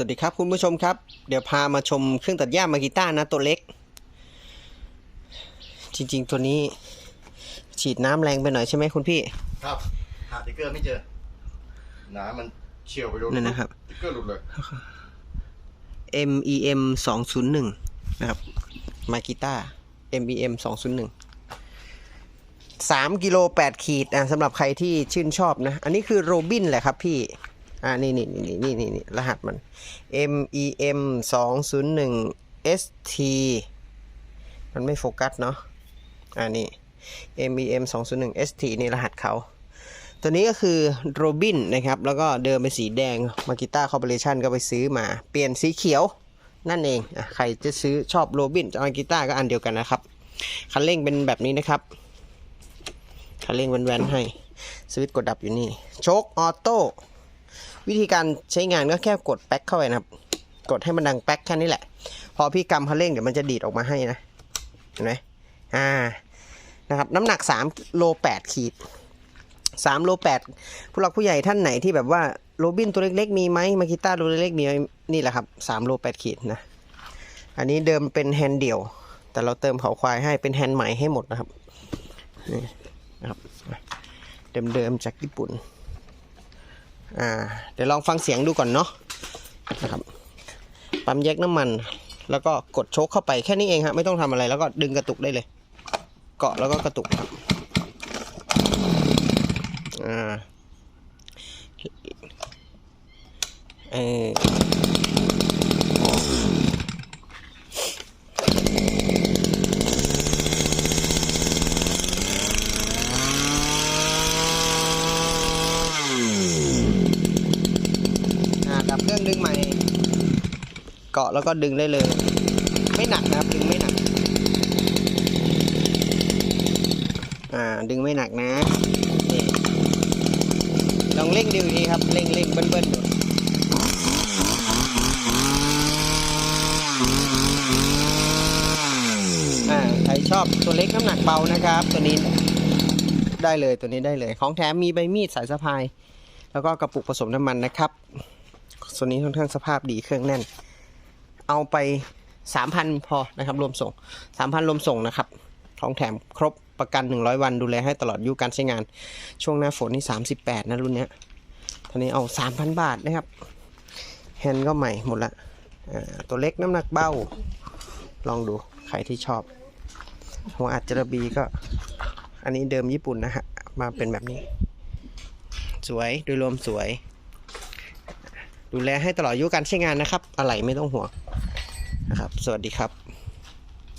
วัสดีครับคุณผู้ชมครับ เดี๋ยวพามาชมเครื่องตัดหญ้ามากิต้านะตัวเล็ก จริง ๆ ตัวนี้ ฉีดน้ำแรงไปหน่อยใช่ไหมคุณพี่ ครับ หาติ๊กเกอร์ไม่เจอ น้ำมันเฉียวไปโดนนั่นนะครับติ๊กเกอร์หลุดเลย MEM 201นะครับ มากิต้า MEM 201 3กิโล8ขีดอะสำหรับใครที่ชื่นชอบนะ อันนี้คือโรบินแหละครับพี่ อ่านี่นี่นี่นี่นี่นี่รหัสมัน MEM 201 ST มันไม่โฟกัสเนาะอ่านี่ MEM 201 ST นี่รหัสเขาตัวนี้ก็คือโรบินนะครับ แล้วก็เดิมเป็นสีแดงมากิต้าคอร์ปอเรชันก็ไปซื้อมา เปลี่ยนสีเขียวนั่นเองอใครจะซื้อชอบโรบินมากิต้าก็อันเดียวกันนะครับ คันเร่งเป็นแบบนี้นะครับ คันเร่งแวนๆให้สวิตช์กดดับอยู่นี่ โชคออโต้ วิธีการใช้งานก็แค่กดแป๊กเข้าไปนะครับ กดให้มันดังแป๊กแค่นี้แหละ พอพี่กำคันเร่งเดี๋ยวมันจะดีดออกมาให้นะ เห็นไหมอ่า นะครับ น้ำหนัก3โล8ขีดสามโลแปดผู้หลักผู้ใหญ่ท่านไหนที่แบบว่าโรบินตัวเล็กๆมีไหมมากิต้าตัวเล็กๆมีไหมนี่แหละครับสามโลแปดขีดนะ อันนี้เดิมเป็นแฮนด์เดี่ยว แต่เราเติมเขาควายให้เป็นแฮนด์ใหม่ให้หมดนะครับ นี่นะครับเดิมๆจากญี่ปุ่น อ่าเดี๋ยวลองฟังเสียงดูก่อนเนาะนะครับปั๊มแยกน้ำมัน แล้วก็กดโชคเข้าไปแค่นี้เองฮะไม่ต้องทำอะไรแล้วก็ดึงกระตุกได้เลย เกาะแล้วก็กระตุกครับอ่าเอออ่าดับเครื่องดึงใหม่ เกาะแล้วก็ดึงได้เลย ไม่หนักนะครับดึงไม่หนัก อ่าดึงไม่หนักนะนี่ลองเร่งดูอีกทีครับเร่งเร่งเบิ้ลเบิ้ลดูอ่าใครชอบตัวเล็กน้ำหนักเบานะครับ ตัวนี้ได้เลยตัวนี้ได้เลย ของแถมมีใบมีดสายสะพาย แล้วก็กระปุกผสมน้ำมันนะครับตัวนี้ค่อนข้างสภาพดีเครื่องแน่น เอาไปสามพันพอนะครับ รวมส่งสามพันรวมส่งนะครับของแถมครบประกัน 100 วันดูแลให้ตลอดอายุการใช้งาน ช่วงหน้าฝนนี่ 38 นะรุ่นเนี้ยตอนนี้เอา 3,000 บาทนะครับ แฮนด์ก็ใหม่หมดละตัวเล็กน้ำหนักเบาลองดูใครที่ชอบ หัวอัจจระบีก็ อันนี้เดิมญี่ปุ่นนะฮะ มาเป็นแบบนี้ สวยโดยรวมสวย ดูแลให้ตลอดอายุการใช้งานนะครับ อะไรไม่ต้องห่วง นะครับ สวัสดีครับ